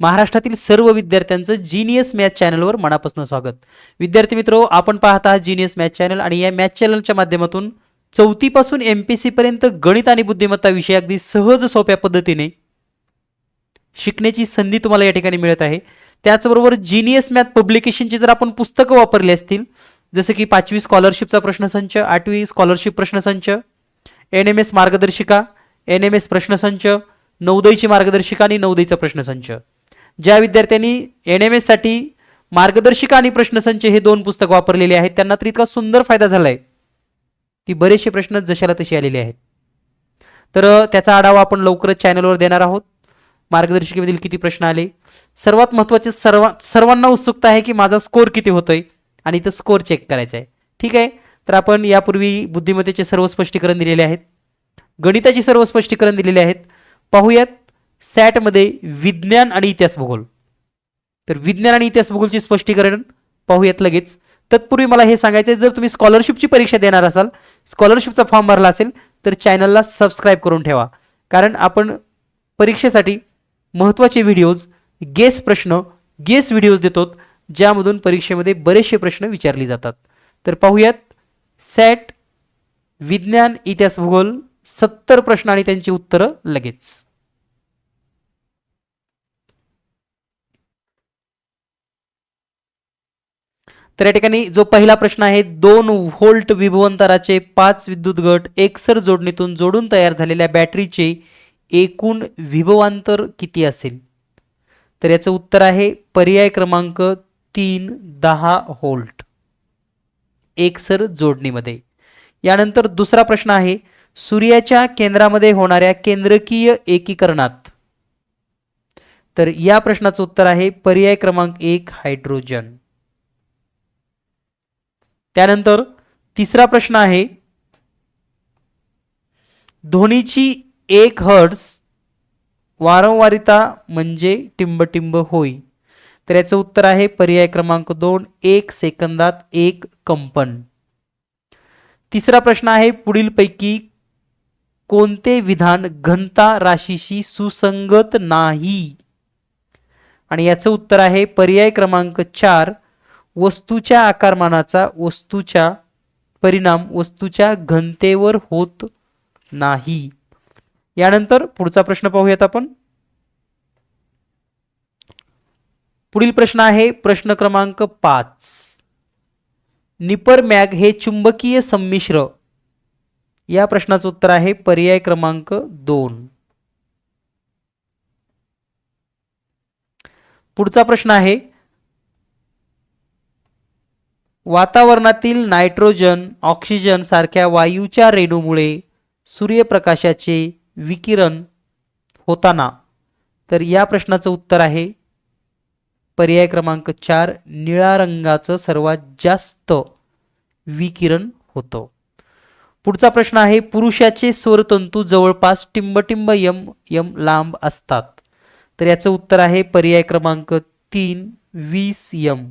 महाराष्ट्रातील सर्व विद्यार्थ्यांचं जिनियस मॅथ चॅनलवर मनापासून स्वागत. विद्यार्थी मित्रो आपण पाहत आहात जिनियस मॅथ चॅनल आणि या मॅथ चॅनलच्या माध्यमातून चौथीपासून एम पी सी पर्यंत गणित आणि बुद्धिमत्ता विषय अगदी सहज सोप्या पद्धतीने शिकण्याची संधी तुम्हाला या ठिकाणी मिळत आहे. त्याचबरोबर जिनियस मॅथ पब्लिकेशनची जर आपण पुस्तकं वापरली असतील जसं की पाचवी स्कॉलरशिपचा प्रश्नसंच आठवी स्कॉलरशिप प्रश्नसंच एन एम एस मार्गदर्शिका एन एम एस प्रश्नसंच नौदयची मार्गदर्शिका आणि नौदयचा प्रश्नसंच ज्या विद्यार्थ्यांनी एन एम एससाठी मार्गदर्शिका आणि प्रश्नसंच हे दोन पुस्तक वापरलेले आहेत त्यांना तर इतका सुंदर फायदा झाला आहे की बरेचसे प्रश्न जशाला तसे आलेले आहेत. तर त्याचा आढावा आपण लवकरच चॅनलवर देणार आहोत. मार्गदर्शिकेमधील किती प्रश्न आले? सर्वात महत्त्वाचे सर्व सर्वांना उत्सुकता आहे की माझा स्कोर किती होतोय आणि तो स्कोर चेक करायचा आहे ठीक आहे? तर आपण यापूर्वी बुद्धिमत्तेचे सर्व स्पष्टीकरण दिलेले आहेत. गणिताची सर्व स्पष्टीकरण दिलेले आहेत. पाहूयात सॅटमध्ये विज्ञान आणि इतिहास भूगोल. तर विज्ञान आणि इतिहास भूगोलचे स्पष्टीकरण पाहूयात लगेच. तत्पूर्वी मला हे सांगायचं आहे जर तुम्ही स्कॉलरशिपची परीक्षा देणार असाल स्कॉलरशिपचा फॉर्म भरला असेल तर चॅनलला सबस्क्राईब करून ठेवा. कारण आपण परीक्षेसाठी महत्त्वाचे व्हिडिओज गेस प्रश्न गेस व्हिडिओज देतो ज्यामधून परीक्षेमध्ये बरेचसे प्रश्न विचारले जातात. तर पाहूयात सॅट विज्ञान इतिहास भूगोल सत्तर प्रश्न आणि त्यांची उत्तरं लगेच. तर या ठिकाणी जो पहिला प्रश्न आहे दोन व्होल्ट विभवंतराचे पाच विद्युत गट एकसर जोडणीतून जोडून तयार झालेल्या बॅटरीचे एकूण विभवांतर किती असेल? तर याचं उत्तर आहे पर्याय क्रमांक तीन दहा व्होल्ट. एकसर जोडणीमध्ये. यानंतर दुसरा प्रश्न आहे सूर्याच्या केंद्रामध्ये होणाऱ्या केंद्रकीय एकीकरणात. तर या प्रश्नाचं उत्तर आहे पर्याय क्रमांक एक हायड्रोजन. त्यानंतर तिसरा प्रश्न आहे ध्वनीची एक हर्ट्स वारंवारिता म्हणजे टिंबटिंब होय. तर याचं उत्तर आहे पर्याय क्रमांक दोन एक सेकंदात एक कंपन. तिसरा प्रश्न आहे पुढीलपैकी कोणते विधान घनता राशीशी सुसंगत नाही? आणि याचं उत्तर आहे पर्याय क्रमांक चार वस्तूच्या आकारमानाचा वस्तूच्या परिणाम वस्तूच्या घनतेवर होत नाही. यानंतर पुढचा प्रश्न पाहूयात आपण. पुढील प्रश्न आहे प्रश्न क्रमांक पाच. निपर मॅग हे चुंबकीय संमिश्र. या प्रश्नाचं उत्तर आहे पर्याय क्रमांक दोन. पुढचा प्रश्न आहे वातावरणातील नायट्रोजन ऑक्सिजन सारख्या वायूच्या रेणूमुळे सूर्यप्रकाशाचे विकिरण होताना. तर या प्रश्नाचं उत्तर आहे. पर्याय क्रमांक चार निळ्या रंगाचं सर्वात जास्त विकिरण होतं. पुढचा प्रश्न आहे पुरुषाचे स्वरतंतू जवळपास टिंबटिंब यम यम लांब असतात. तर याचं उत्तर आहे पर्याय क्रमांक तीन वीस यम.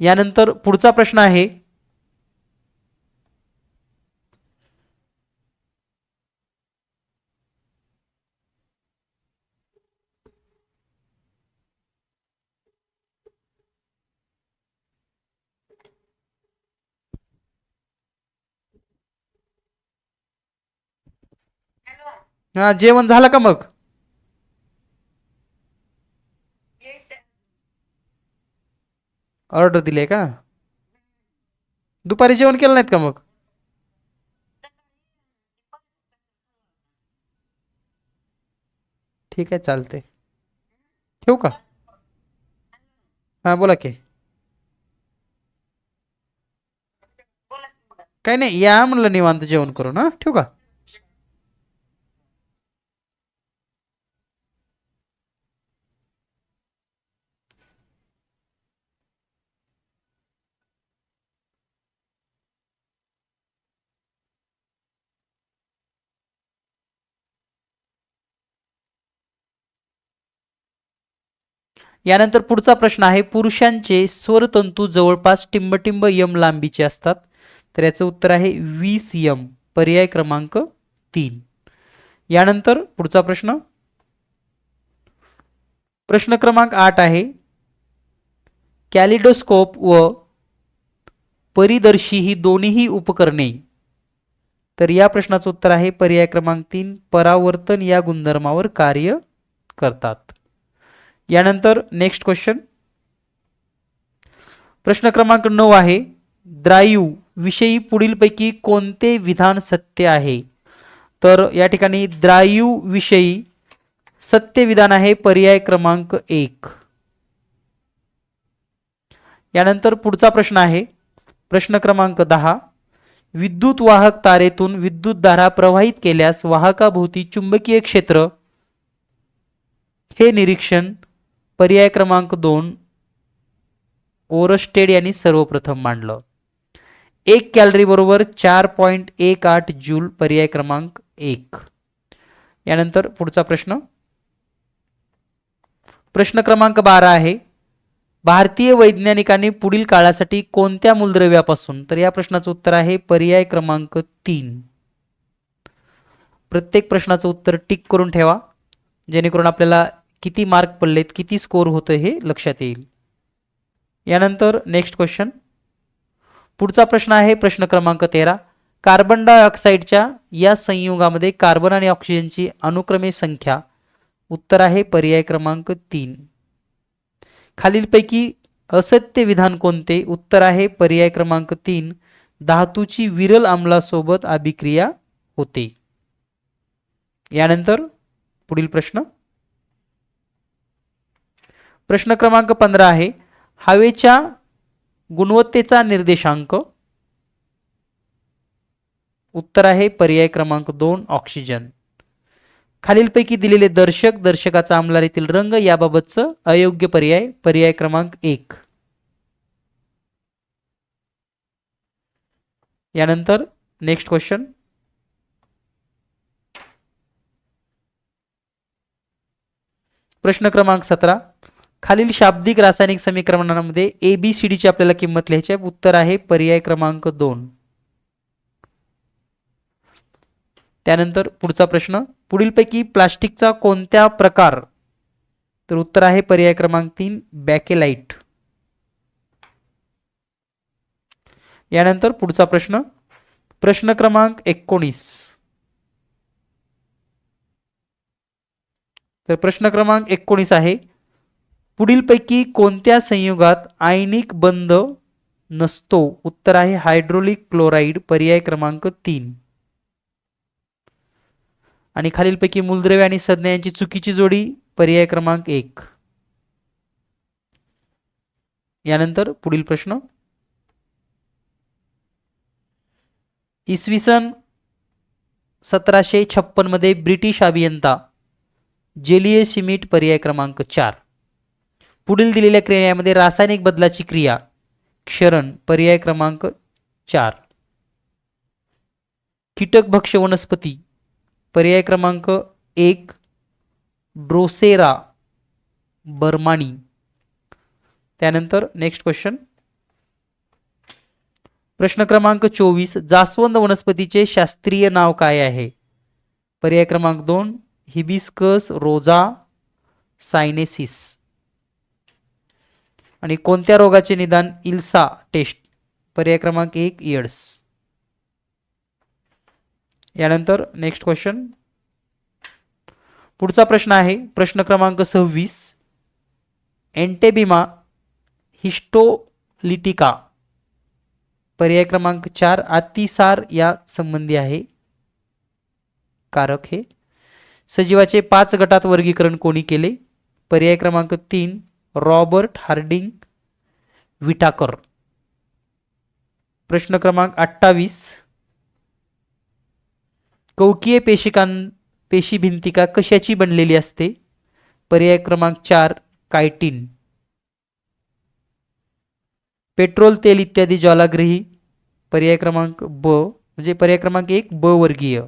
यानंतर पुढचा प्रश्न आहे. हा जेवण झालं का मग? ऑर्डर दिली का? दुपारी केलं नाहीत का मग? ठीक आहे चालते ठेवू का? हाँ, बोला की. काही नाही, या म्हणलं निवांत जेवण करून, हाँ, ठेवू का? यानंतर पुढचा प्रश्न आहे पुरुषांचे स्वरतंतू जवळपास टिंबटिंब यम लांबीचे असतात. तर याचं उत्तर आहे वीस यम पर्याय क्रमांक तीन. यानंतर पुढचा प्रश्न. प्रश्न क्रमांक आठ आहे कॅलिडोस्कोप व परिदर्शी ही दोन्हीही उपकरणे. तर या प्रश्नाचं उत्तर आहे पर्याय क्रमांक तीन परावर्तन या गुणधर्मावर कार्य करतात. यानंतर नेक्स्ट क्वेश्चन प्रश्न क्रमांक नऊ आहे द्रायू विषयी पुढीलपैकी कोणते विधान सत्य आहे? तर या ठिकाणी द्रायू विषयी सत्य विधान आहे पर्याय क्रमांक एक. यानंतर पुढचा प्रश्न आहे प्रश्न क्रमांक दहा. विद्युत वाहक तारेतून विद्युतधारा प्रवाहित केल्यास वाहकाभोवती चुंबकीय क्षेत्र हे निरीक्षण पर्याय क्रमांक दोन ओरस्टेड यांनी सर्वप्रथम मांडलं. एक कॅलरी बरोबर चार पॉईंट एक आठ जूल पर्याय क्रमांक एक. यानंतर पुढचा प्रश्न. प्रश्न क्रमांक बारा आहे. भारतीय वैज्ञानिकांनी पुढील काळासाठी कोणत्या मूलद्रव्यापासून तर या प्रश्नाचं उत्तर आहे पर्याय क्रमांक तीन. प्रत्येक प्रश्नाचं उत्तर टिक करून ठेवा जेणेकरून आपल्याला किती मार्क पडलेत किती स्कोर होतं हे लक्षात येईल. यानंतर नेक्स्ट क्वेश्चन. पुढचा प्रश्न आहे प्रश्न क्रमांक तेरा. कार्बन डायऑक्साईडच्या या संयुगामध्ये कार्बन आणि ऑक्सिजनची अनुक्रमे संख्या. उत्तर आहे पर्याय क्रमांक तीन. खालीलपैकी असत्य विधान कोणते? उत्तर आहे पर्याय क्रमांक तीन. धातूची विरल आम्लासोबत अभिक्रिया होते. यानंतर पुढील प्रश्न. प्रश्न क्रमांक पंधरा आहे. हवेच्या गुणवत्तेचा निर्देशांक. उत्तर आहे पर्याय क्रमांक दोन ऑक्सिजन. खालीलपैकी दिलेले दर्शक दर्शकाचा अंमलारीतील रंग याबाबतचं अयोग्य पर्याय पर्याय क्रमांक एक. यानंतर नेक्स्ट क्वेश्चन प्रश्न क्रमांक सतरा. खालील शाब्दिक रासायनिक समीकरणामध्ये ए बी सी डीची आपल्याला किंमत लिहायची आहे. उत्तर आहे पर्याय क्रमांक दोन. त्यानंतर पुढचा प्रश्न पुढीलपैकी प्लास्टिकचा कोणत्या प्रकार? तर उत्तर आहे पर्याय क्रमांक तीन बॅकेलाइट. यानंतर पुढचा प्रश्न प्रश्न क्रमांक एकोणीस. तर प्रश्न क्रमांक एकोणीस आहे पुढीलपैकी कोणत्या संयुगात आयनिक बंध नसतो? उत्तर आहे हायड्रोलिक क्लोराईड पर्याय क्रमांक तीन. आणि खालीलपैकी मूलद्रव्य आणि संज्ञा यांची चुकीची जोडी पर्याय क्रमांक एक. यानंतर पुढील प्रश्न. इसवी सन सतराशे छप्पनमध्ये ब्रिटिश अभियंता जेलिये सिमिट पर्याय क्रमांक चार. पुढील दिलेल्या क्रियामध्ये रासायनिक बदलाची क्रिया. क्षरण पर्याय क्रमांक चार. कीटकभक्ष वनस्पती. पर्याय क्रमांक एक ड्रोसेरा बर्माणी त्यानंतर नेक्स्ट क्वेश्चन प्रश्न क्रमांक चोवीस जास्वंद वनस्पतीचे शास्त्रीय नाव काय आहे? पर्याय क्रमांक दोन हिबिस्कस रोजा सायनेसिस. आणि कोणत्या रोगाचे निदान इल्सा टेस्ट? पर्याय क्रमांक एक इयर्स यानंतर नेक्स्ट क्वेश्चन. पुढचा प्रश्न आहे प्रश्न क्रमांक सव्वीस. Entamoeba histolytica. पर्याय क्रमांक चार अतिसार या संबंधी आहे. कारक हे. सजीवाचे पाच गटात वर्गीकरण कोणी केले? पर्याय क्रमांक तीन रॉबर्ट हार्डिंग विटाकर. प्रश्न क्रमांक अठ्ठावीस. कौकीय पेशिकां पेशी भिंतिका कशाची बनलेली असते? पर्याय क्रमांक चार कायटिन. पेट्रोल तेल इत्यादी ज्वालाग्रही. पर्याय क्रमांक ब म्हणजे पर्याय क्रमांक एक ब वर्गीय.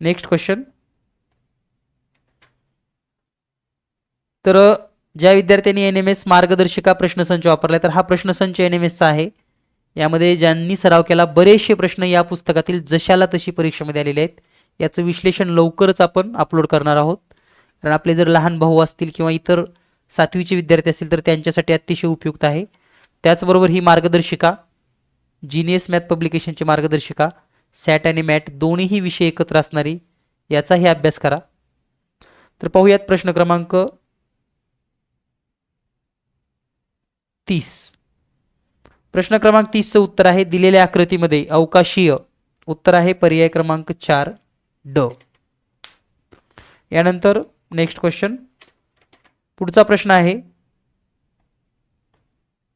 नेक्स्ट क्वेश्चन तर ज्या विद्यार्थ्यांनी एन एम एस मार्गदर्शिका प्रश्नसंच वापरला तर हा प्रश्नसंच एन एम एसचा आहे. यामध्ये ज्यांनी सराव केला बरेचसे प्रश्न या पुस्तकातील जशाला तशी परीक्षेमध्ये आलेले आहेत. याचं विश्लेषण लवकरच आपण अपलोड करणार आहोत. कारण आपले जर लहान भाऊ असतील किंवा इतर सातवीचे विद्यार्थी असतील तर त्यांच्यासाठी अतिशय उपयुक्त आहे. त्याचबरोबर ही मार्गदर्शिका जीनियस मॅथ पब्लिकेशनची मार्गदर्शिका सॅट आणि मॅट दोन्हीही विषय एकत्र असणारी याचाही अभ्यास करा. तर पाहूयात प्रश्न क्रमांक तीस. प्रश्न क्रमांक तीसचं उत्तर आहे दिलेल्या आकृतीमध्ये अवकाशीय उत्तर आहे पर्याय क्रमांक चार ड. यानंतर नेक्स्ट क्वेश्चन पुढचा प्रश्न आहे.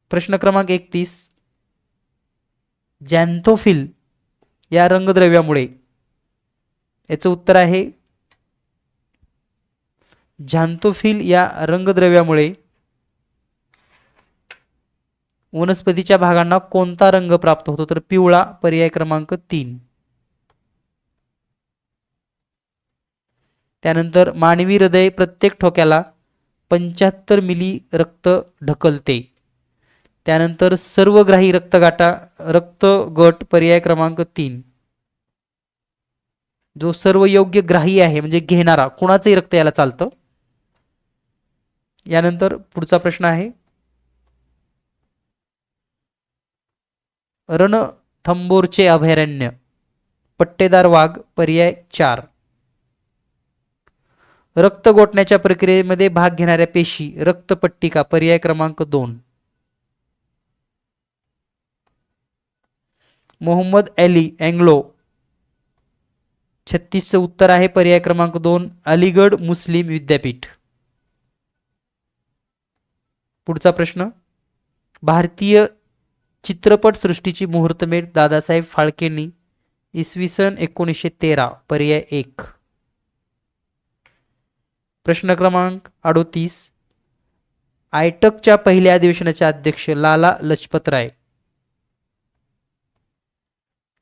प्रश्न क्रमांक एकतीस. जॅन्थोफिल या रंगद्रव्यामुळे याचं उत्तर आहे. झॅन्थोफिल या रंगद्रव्यामुळे वनस्पतीच्या भागांना कोणता रंग प्राप्त होतो? तर पिवळा पर्याय क्रमांक तीन. त्यानंतर मानवी हृदय प्रत्येक ठोक्याला पंच्याहत्तर मिली रक्त ढकलते. त्यानंतर सर्वग्राही रक्तगाठा रक्तगट पर्याय क्रमांक तीन. जो सर्व योग्य ग्राही आहे म्हणजे घेणारा कुणाचंही रक्त याला चालतं? यानंतर पुढचा प्रश्न आहे. रणथंबोरचे अभयारण्य पट्टेदार वाघ पर्याय चार. रक्त गोठण्याच्या प्रक्रियेमध्ये भाग घेणाऱ्या पेशी रक्तपट्टिका पर्याय क्रमांक दोन. मोहम्मद अली अँग्लो छत्तीसचं उत्तर आहे पर्याय क्रमांक दोन अलीगड मुस्लिम विद्यापीठ. पुढचा प्रश्न भारतीय चित्रपट सृष्टीची मुहूर्तमेढ दादासाहेब फाळकेंनी इसवी सन एकोणीसशे तेरा पर्याय एक. प्रश्न क्रमांक अडोतीस. आयटकच्या पहिल्या अधिवेशनाचे अध्यक्ष लाला लजपत राय.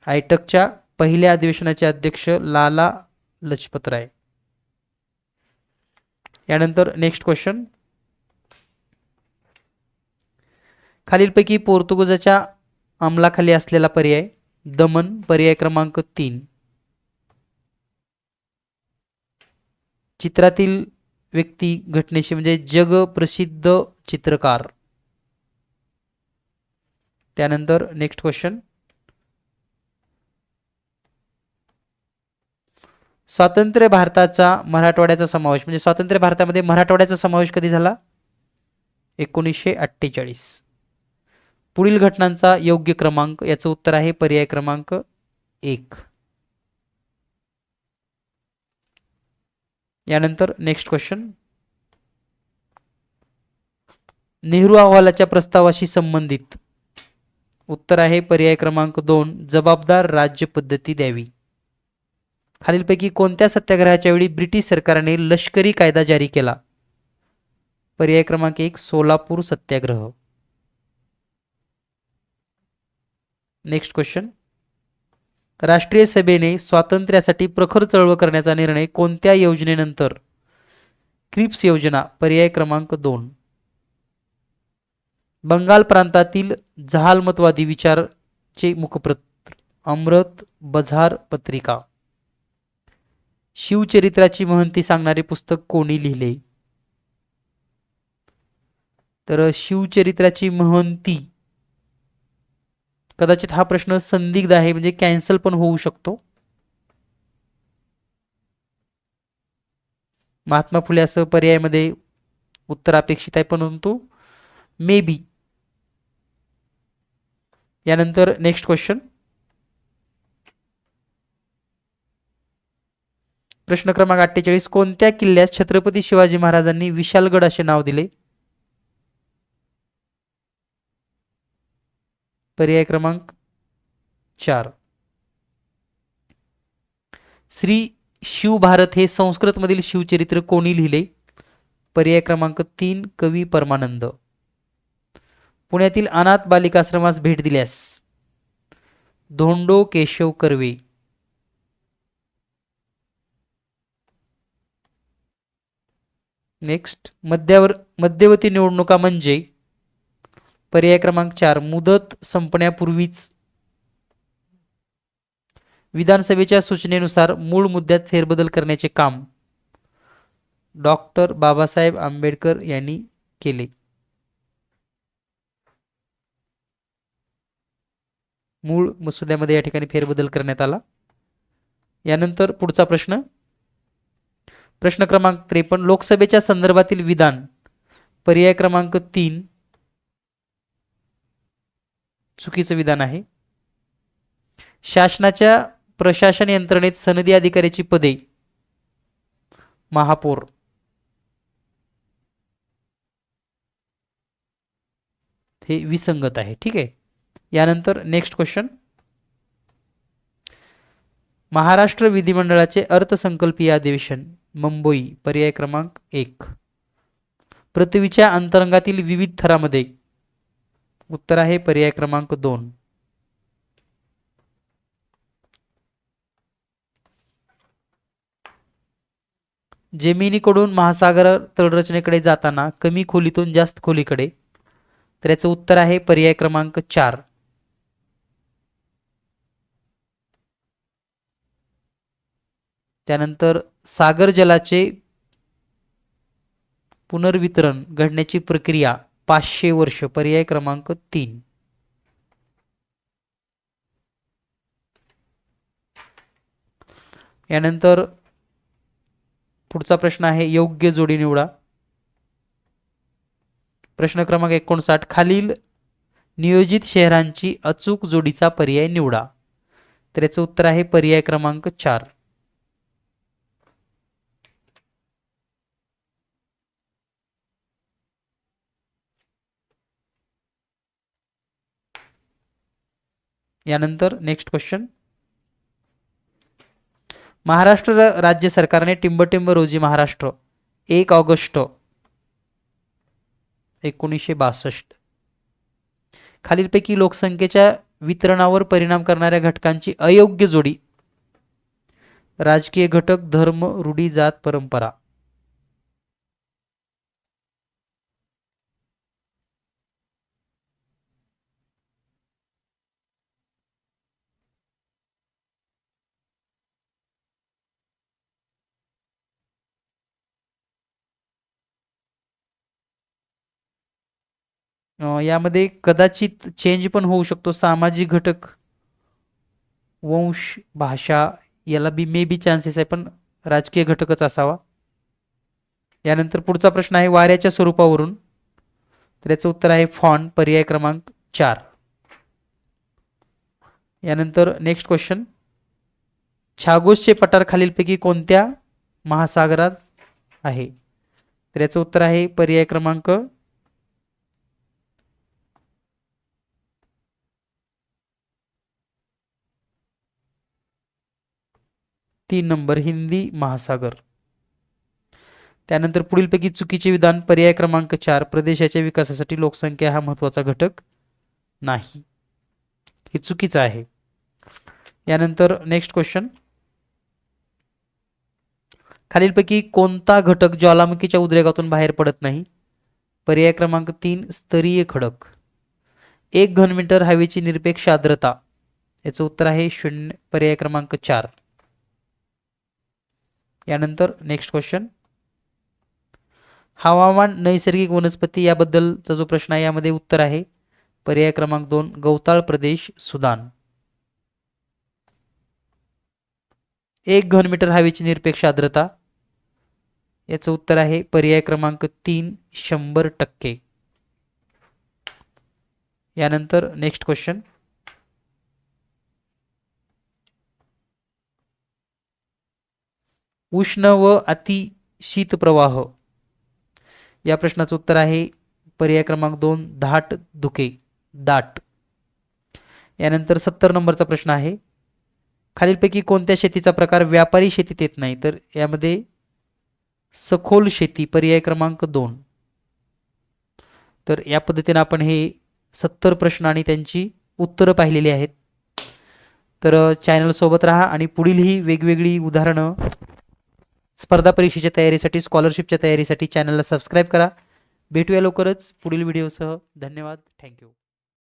आयटकच्या पहिल्या अधिवेशनाचे अध्यक्ष लाला लजपत राय. यानंतर नेक्स्ट क्वेश्चन खालीलपैकी पोर्तुगीजच्या अंमलाखाली असलेला पर्याय दमन पर्याय क्रमांक तीन. चित्रातील व्यक्ती घटनेशी म्हणजे जगप्रसिद्ध चित्रकार. त्यानंतर नेक्स्ट क्वेश्चन स्वातंत्र्य भारताचा मराठवाड्याचा समावेश म्हणजे स्वातंत्र्य भारतामध्ये मराठवाड्याचा समावेश कधी झाला? एकोणीसशे अठ्ठेचाळीस. पुढील घटनांचा योग्य क्रमांक याचं उत्तर आहे पर्याय क्रमांक एक. यानंतर नेक्स्ट क्वेश्चन नेहरू अहवालाच्या प्रस्तावाशी संबंधित. उत्तर आहे पर्याय क्रमांक दोन जबाबदार राज्य पद्धती द्यावी. खालीलपैकी कोणत्या सत्याग्रहाच्या वेळी ब्रिटिश सरकारने लष्करी कायदा जारी केला? पर्याय क्रमांक एक सोलापूर सत्याग्रह. नेक्स्ट क्वेश्चन राष्ट्रीय सभेने स्वातंत्र्यासाठी प्रखर चळवळ करण्याचा निर्णय कोणत्या योजनेनंतर? क्रिप्स योजना पर्याय क्रमांक दोन. बंगाल प्रांतातील जहालमतवादी विचारचे मुखपत्र अमृत बझार पत्रिका. शिवचरित्राची महंती सांगणारे पुस्तक कोणी लिहिले? तर शिवचरित्राची महंती कदाचित हा प्रश्न संदिग्ध आहे म्हणजे कॅन्सल पण होऊ शकतो. महात्मा फुले असं पर्यायामध्ये उत्तर अपेक्षित आहे परंतु मे बी यानंतर नेक्स्ट क्वेश्चन प्रश्न क्रमांक अठ्ठेचाळीस कोणत्या किल्ल्यास छत्रपती शिवाजी महाराजांनी विशालगड असे नाव दिले? पर्याय क्रमांक चार. श्री शिवभारत हे संस्कृतमधील शिवचरित्र कोणी लिहिले? पर्याय क्रमांक तीन कवी परमानंद. पुण्यातील अनाथ बालिकाश्रमास भेट दिल्यास. धोंडो केशव कर्वे. नेक्स्ट मध्यावर मध्यवर्ती निवडणुका म्हणजे? पर्याय क्रमांक चार मुदत संपण्यापूर्वीच. विधानसभेच्या सूचनेनुसार मूळ मुद्द्यात फेरबदल करण्याचे काम डॉक्टर बाबासाहेब आंबेडकर यांनी केले. मूळ मसुद्यामध्ये या ठिकाणी फेरबदल करण्यात आला. यानंतर पुढचा प्रश्न. प्रश्न क्रमांक त्रेपन्न लोकसभेच्या संदर्भातील विधान. पर्याय क्रमांक तीन चुकीचं विधान आहे. शासनाच्या प्रशासन यंत्रणेत सनदी अधिकाऱ्याची पदे. महापौर. हे विसंगत आहे. ठीक आहे. यानंतर नेक्स्ट क्वेश्चन महाराष्ट्र विधिमंडळाचे अर्थसंकल्पीय अधिवेशन मुंबई पर्याय क्रमांक एक. पृथ्वीच्या अंतरंगातील विविध थरामध्ये उत्तर आहे पर्याय क्रमांक दोन. जमिनीकडून महासागर तळरचनेकडे जाताना कमी खोलीतून जास्त खोलीकडे. तर याचं उत्तर आहे पर्याय क्रमांक चार. त्यानंतर सागर जलाचे पुनर्वितरण घडण्याची प्रक्रिया. पाचशे वर्ष पर्याय क्रमांक तीन. यानंतर पुढचा प्रश्न आहे योग्य जोडी निवडा. प्रश्न क्रमांक एकोणसाठ खालील नियोजित शहरांची अचूक जोडीचा पर्याय निवडा. तर याचं उत्तर आहे पर्याय क्रमांक चार. यानंतर नेक्स्ट क्वेश्चन महाराष्ट्र राज्य सरकारने टिंबटिंब रोजी महाराष्ट्र एक ऑगस्ट एकोणीसशे बासष्ट. खालीलपैकी लोकसंख्येच्या वितरणावर परिणाम करणाऱ्या घटकांची अयोग्य जोडी राजकीय घटक धर्म रूढी जात परंपरा. यामध्ये कदाचित चेंज पण होऊ शकतो. सामाजिक घटक वंश भाषा याला बी मे बी चान्सेस आहे पण राजकीय घटकच असावा. यानंतर पुढचा प्रश्न आहे वाऱ्याच्या स्वरूपावरून. तर याचं उत्तर आहे फॉन पर्याय क्रमांक चार. यानंतर नेक्स्ट क्वेश्चन छागोसचे पठार खालीलपैकी कोणत्या महासागरात आहे? तर याचं उत्तर आहे पर्याय क्रमांक तीन नंबर हिंदी महासागर. त्यानंतर पुढीलपैकी चुकीचे विधान पर्याय क्रमांक चार प्रदेशाच्या विकासासाठी लोकसंख्या हा महत्त्वाचा घटक नाही. हे चुकीचं आहे. यानंतर नेक्स्ट क्वेश्चन खालीलपैकी कोणता घटक ज्वालामुखीच्या उद्रेकातून बाहेर पडत नाही? पर्याय क्रमांक तीन स्तरीय खडक. एक घनमीटर हवेची निरपेक्ष आर्द्रता. याचं उत्तर आहे शून्य पर्याय क्रमांक चार. यानंतर नेक्स्ट क्वेश्चन हवामान नैसर्गिक वनस्पती याबद्दलचा जो प्रश्न आहे यामध्ये उत्तर आहे. पर्याय क्रमांक दोन गवताळ प्रदेश सुदान. एक घनमीटर हवेची निरपेक्ष आर्द्रता. याचं उत्तर आहे पर्याय क्रमांक तीन शंभर टक्के. यानंतर नेक्स्ट क्वेश्चन उष्ण व अति शीत प्रवाह. या प्रश्नाचं उत्तर आहे पर्याय क्रमांक दोन धाट धुके दाट. यानंतर सत्तर नंबरचा प्रश्न आहे खालीलपैकी कोणत्या शेतीचा प्रकार व्यापारी शेतीत येत नाही? तर यामध्ये सखोल शेती पर्याय क्रमांक दोन. तर या पद्धतीने आपण हे सत्तर प्रश्न आणि त्यांची उत्तरं पाहिलेली आहेत. तर चॅनलसोबत राहा आणि पुढीलही वेगवेगळी उदाहरणं स्पर्धा परीक्षेच्या तयारीसाठी स्कॉलरशिपच्या तयारीसाठी चॅनलला सबस्क्राईब करा. भेटूया लवकरच पुढील व्हिडिओसह धन्यवाद. थँक्यू